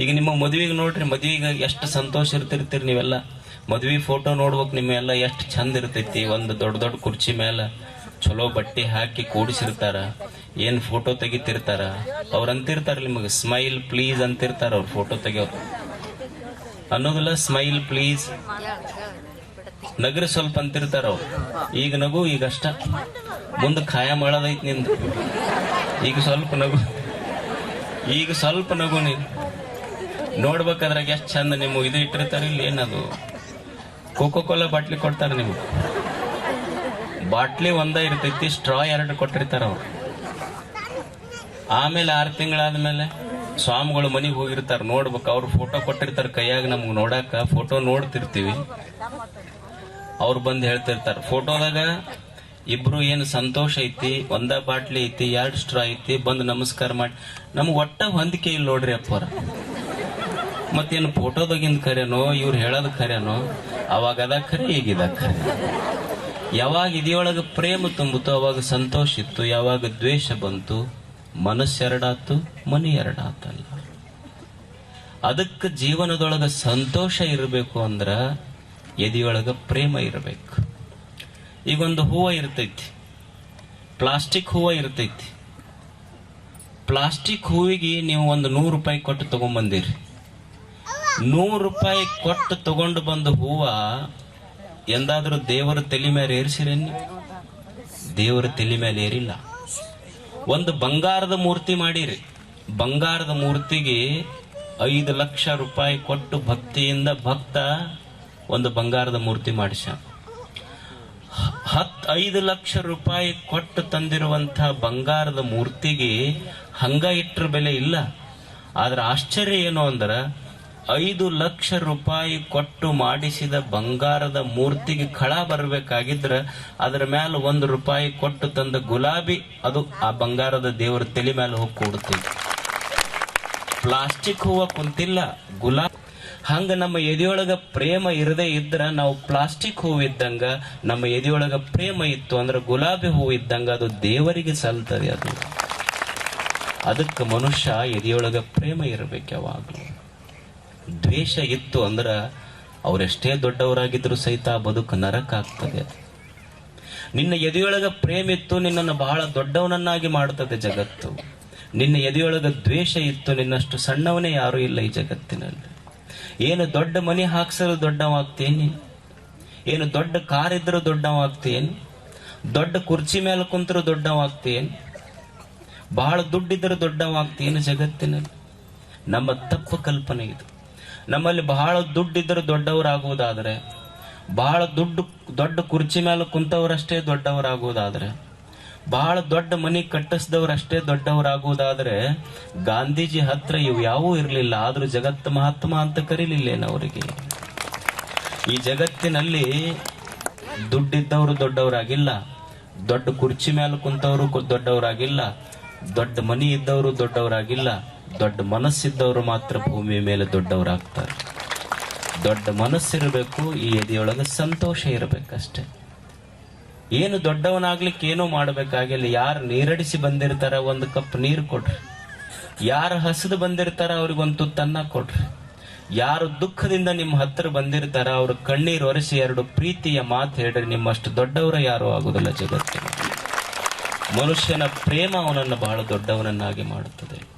ಈಗ ನಿಮ್ಮ ಮದುವೆಗೆ ನೋಡ್ರಿ, ಮದುವೆಗೆ ಎಷ್ಟು ಸಂತೋಷ ಇರ್ತಿರ್ತೀರಿ ನೀವೆಲ್ಲ. ಮದ್ವೆ ಫೋಟೋ ನೋಡ್ಬೇಕು ನಿಮ್ಮೆಲ್ಲ ಎಷ್ಟು ಚಂದ ಇರ್ತೈತಿ, ಒಂದು ದೊಡ್ಡ ದೊಡ್ಡ ಕುರ್ಚಿ ಮೇಲೆ ಚಲೋ ಬಟ್ಟೆ ಹಾಕಿ ಕೂಡಿಸಿರ್ತಾರ, ಏನು ಫೋಟೋ ತೆಗಿತಿರ್ತಾರ. ಅವ್ರು ಅಂತಿರ್ತಾರ ನಿಮಗೆ ಸ್ಮೈಲ್ ಪ್ಲೀಸ್ ಅಂತಿರ್ತಾರ ಅವ್ರು ಫೋಟೋ ತೆಗಿಯೋರು. ಅನ್ನೋದಿಲ್ಲ ಸ್ಮೈಲ್ ಪ್ಲೀಸ್ ನಗರ ಸ್ವಲ್ಪ ಅಂತಿರ್ತಾರ ಅವ್ರು. ಈಗ ನಗು, ಈಗ ಅಷ್ಟ. ಮುಂದೆ ಖಾಯ ಮಾಡೋದೈತಿ ನಿಂದು. ಈಗ ಸ್ವಲ್ಪ ನಗು, ಈಗ ಸ್ವಲ್ಪ ನಗು ನೀನು. ನೋಡ್ಬೇಕಾದ್ರಾಗ ಎಷ್ಟು ಚಂದ ನಿಮ್ಗೆ ಇದು ಇಟ್ಟಿರ್ತಾರೆ ಇಲ್ಲಿ ಏನದು? ಕೋಕೋ ಕೋಲಾ ಬಾಟ್ಲಿ ಕೊಡ್ತಾರೆ ನಿಮ್ಗೆ. ಬಾಟ್ಲಿ ಒಂದ ಇರ್ತೈತಿ ಸ್ಟ್ರಾ ಎರಡು ಕೊಟ್ಟಿರ್ತಾರ ಅವ್ರು. ಆಮೇಲೆ ಆರು ತಿಂಗಳಾದ್ಮೇಲೆ ಸ್ವಾಮಿಗಳು ಮನೆಗೆ ಹೋಗಿರ್ತಾರ, ನೋಡ್ಬೇಕು. ಅವ್ರು ಫೋಟೋ ಕೊಟ್ಟಿರ್ತಾರ ಕೈಯಾಗ, ನಮ್ಗೆ ನೋಡಾಕ. ಫೋಟೋ ನೋಡ್ತಿರ್ತೀವಿ. ಅವ್ರು ಬಂದು ಹೇಳ್ತಿರ್ತಾರ ಫೋಟೋದಾಗ ಇಬ್ರು ಏನು ಸಂತೋಷ ಐತಿ, ಒಂದ ಬಾಟ್ಲಿ ಐತಿ, ಎರಡು ಸ್ಟ್ರಾ ಐತಿ, ಬಂದು ನಮಸ್ಕಾರ ಮಾಡಿ. ನಮ್ಗೆ ಒಟ್ಟ ಹೊಂದಿಕೆ ಇಲ್ಲ ನೋಡ್ರಿ ಅಪ್ಪರ ಮತ್ತೇನು ಫೋಟೋದಾಗಿಂದ ಖರೇನೋ ಇವ್ರು ಹೇಳೋದು ಖರೇನೋ ಅವಾಗ ಅದ ಖರೆ ಈಗಿದ ಖರೆ ಯಾವಾಗ ಇದೆಯೊಳಗ ಪ್ರೇಮ ತುಂಬಿತು, ಅವಾಗ ಸಂತೋಷ ಇತ್ತು, ಯಾವಾಗ ದ್ವೇಷ ಬಂತು, ಮನಸ್ಸು ಎರಡಾತು, ಮನಿ ಎರಡಾತಲ್ಲ. ಅದಕ್ಕೆ ಜೀವನದೊಳಗ ಸಂತೋಷ ಇರಬೇಕು ಅಂದ್ರ ಎದೆಯೊಳಗ ಪ್ರೇಮ ಇರಬೇಕು. ಈಗ ಒಂದು ಹೂವ ಇರ್ತೈತಿ. ಪ್ಲಾಸ್ಟಿಕ್ ಹೂವ ಇರ್ತೈತಿ. ಪ್ಲಾಸ್ಟಿಕ್ ಹೂವಿಗೆ ನೀವು ಒಂದು ನೂರು ರೂಪಾಯಿ ಕೊಟ್ಟು ತಗೊಂಬಂದಿರಿ. ನೂರು ರೂಪಾಯಿ ಕೊಟ್ಟು ತಗೊಂಡು ಬಂದ ಹೂವ ಎಂದಾದ್ರೂ ದೇವರ ತಲೆ ಮೇಲೆ ಏರಿಸಿರೇನಿ ದೇವರ ತಲೆ ಮೇಲೆ ಏರಿಲ್ಲ. ಒಂದು ಬಂಗಾರದ ಮೂರ್ತಿ ಮಾಡಿರಿ. ಬಂಗಾರದ ಮೂರ್ತಿಗೆ ಐದು ಲಕ್ಷ ರೂಪಾಯಿ ಕೊಟ್ಟು ಭಕ್ತಿಯಿಂದ ಭಕ್ತ ಒಂದು ಬಂಗಾರದ ಮೂರ್ತಿ ಮಾಡಿಸ. ಹತ್ ಐದು ಲಕ್ಷ ರೂಪಾಯಿ ಕೊಟ್ಟು ತಂದಿರುವಂಥ ಬಂಗಾರದ ಮೂರ್ತಿಗೆ ಹಂಗ ಇಟ್ಟರ ಬೆಲೆ ಇಲ್ಲ. ಆದ್ರೆ ಆಶ್ಚರ್ಯ ಏನು ಅಂದ್ರ ಐದು ಲಕ್ಷ ರೂಪಾಯಿ ಕೊಟ್ಟು ಮಾಡಿಸಿದ ಬಂಗಾರದ ಮೂರ್ತಿಗೆ ಖಳ ಬರಬೇಕಾಗಿದ್ರೆ ಅದರ ಮೇಲೆ ಒಂದು ರೂಪಾಯಿ ಕೊಟ್ಟು ತಂದ ಗುಲಾಬಿ, ಅದು ಆ ಬಂಗಾರದ ದೇವರ ತಲೆ ಮೇಲೆ ಹೋಗಿ ಕೂಡುತ್ತೆ. ಪ್ಲಾಸ್ಟಿಕ್ ಹೂವ ಕುಂತಿಲ್ಲ, ಗುಲಾಬ್. ಹಂಗ ನಮ್ಮ ಎದೆಯೊಳಗ ಪ್ರೇಮ ಇರದೇ ಇದ್ರ ನಾವು ಪ್ಲಾಸ್ಟಿಕ್ ಹೂವು ಇದ್ದಂಗ, ನಮ್ಮ ಎದೆಯೊಳಗ ಪ್ರೇಮ ಇತ್ತು ಅಂದ್ರೆ ಗುಲಾಬಿ ಹೂವು ಇದ್ದಂಗ ಅದು ದೇವರಿಗೆ ಸಲ್ತದೆ ಅದು. ಅದಕ್ಕೆ ಮನುಷ್ಯ ಎದೆಯೊಳಗ ಪ್ರೇಮ ಇರಬೇಕು ಯಾವಾಗಲೂ. ದ್ವೇಷ ಇತ್ತು ಅಂದ್ರ ಅವರೆಷ್ಟೇ ದೊಡ್ಡವರಾಗಿದ್ರು ಸಹಿತ ಆ ಬದುಕು ನರಕ ಆಗ್ತದೆ ನಿನ್ನ ಎದೆಯೊಳಗ ಪ್ರೇಮ ಇತ್ತು, ನಿನ್ನನ್ನು ಬಹಳ ದೊಡ್ಡವನನ್ನಾಗಿ ಮಾಡುತ್ತದೆ ಜಗತ್ತು. ನಿನ್ನ ಎದೆಯೊಳಗ ದ್ವೇಷ ಇತ್ತು, ನಿನ್ನಷ್ಟು ಸಣ್ಣವನೇ ಯಾರೂ ಇಲ್ಲ ಈ ಜಗತ್ತಿನಲ್ಲಿ. ಏನು ದೊಡ್ಡ ಮನೆ ಹಾಕ್ಸಲು ದೊಡ್ಡವಾಗ್ತೇನೆ? ಏನು ದೊಡ್ಡ ಕಾರ್ ಇದ್ರೂ ದೊಡ್ಡವಾಗ್ತೇನೆ? ದೊಡ್ಡ ಕುರ್ಚಿ ಮೇಲೆ ಕುಂತರೂ ದೊಡ್ಡವಾಗ್ತೇನೆ? ಬಹಳ ದುಡ್ಡಿದ್ರೂ ದೊಡ್ಡವಾಗ್ತೇನೆ ಜಗತ್ತಿನಲ್ಲಿ. ನಮ್ಮ ತಪ್ಪು ಕಲ್ಪನೆ ಇದು. ನಮ್ಮಲ್ಲಿ ಬಹಳ ದುಡ್ಡಿದ್ದರೂ ದೊಡ್ಡವರಾಗುವುದಾದರೆ, ಬಹಳ ದುಡ್ಡು, ದೊಡ್ಡ ಕುರ್ಚಿ ಮೇಲೆ ಕುಂತವರಷ್ಟೇ ದೊಡ್ಡವರಾಗುವುದಾದರೆ, ಬಹಳ ದೊಡ್ಡ ಮನೆ ಕಟ್ಟಿಸಿದವರಷ್ಟೇ ದೊಡ್ಡವರಾಗುವುದಾದರೆ, ಗಾಂಧೀಜಿ ಹತ್ರ ಇವು ಯಾವೂ ಇರಲಿಲ್ಲ. ಆದರೂ ಜಗತ್ತು ಮಹಾತ್ಮ ಅಂತ ಕರೀಲಿಲ್ಲೇನು ಅವರಿಗೆ? ಈ ಜಗತ್ತಿನಲ್ಲಿ ದುಡ್ಡಿದ್ದವರು ದೊಡ್ಡವರಾಗಿಲ್ಲ. ದೊಡ್ಡ ಕುರ್ಚಿ ಮೇಲೆ ಕುಂತವರು ದೊಡ್ಡವರಾಗಿಲ್ಲ. ದೊಡ್ಡ ಮನಿ ಇದ್ದವರು ದೊಡ್ಡವರಾಗಿಲ್ಲ. ದೊಡ್ಡ ಮನಸ್ಸಿದ್ದವರು ಮಾತ್ರ ಭೂಮಿ ಮೇಲೆ ದೊಡ್ಡವರಾಗ್ತಾರೆ. ದೊಡ್ಡ ಮನಸ್ಸಿರಬೇಕು, ಈ ಎದೆಯೊಳಗೆ ಸಂತೋಷ ಇರಬೇಕಷ್ಟೆ. ಏನು ದೊಡ್ಡವನಾಗ್ಲಿಕ್ಕೆ ಏನೋ ಮಾಡಬೇಕಾಗಿಲ್ಲ. ಯಾರು ನೀರಡಿಸಿ ಬಂದಿರ್ತಾರ ಒಂದು ಕಪ್ ನೀರು ಕೊಡ್ರಿ. ಯಾರು ಹಸಿದು ಬಂದಿರ್ತಾರ ಅವ್ರಿಗೊಂದು ತುತ್ತನ್ನ ಕೊಡ್ರಿ. ಯಾರು ದುಃಖದಿಂದ ನಿಮ್ಮ ಹತ್ತಿರ ಬಂದಿರ್ತಾರ ಅವ್ರ ಕಣ್ಣೀರು ಒರೆಸಿ ಎರಡು ಪ್ರೀತಿಯ ಮಾತು ಹೇಳ್ರಿ. ನಿಮ್ಮಷ್ಟು ದೊಡ್ಡವರ ಯಾರು ಆಗುದಿಲ್ಲ ಜಗತ್ತಿನ ಮನುಷ್ಯನ ಪ್ರೇಮ ಅವನನ್ನು ಬಹಳ ದೊಡ್ಡವನನ್ನಾಗಿ ಮಾಡುತ್ತದೆ.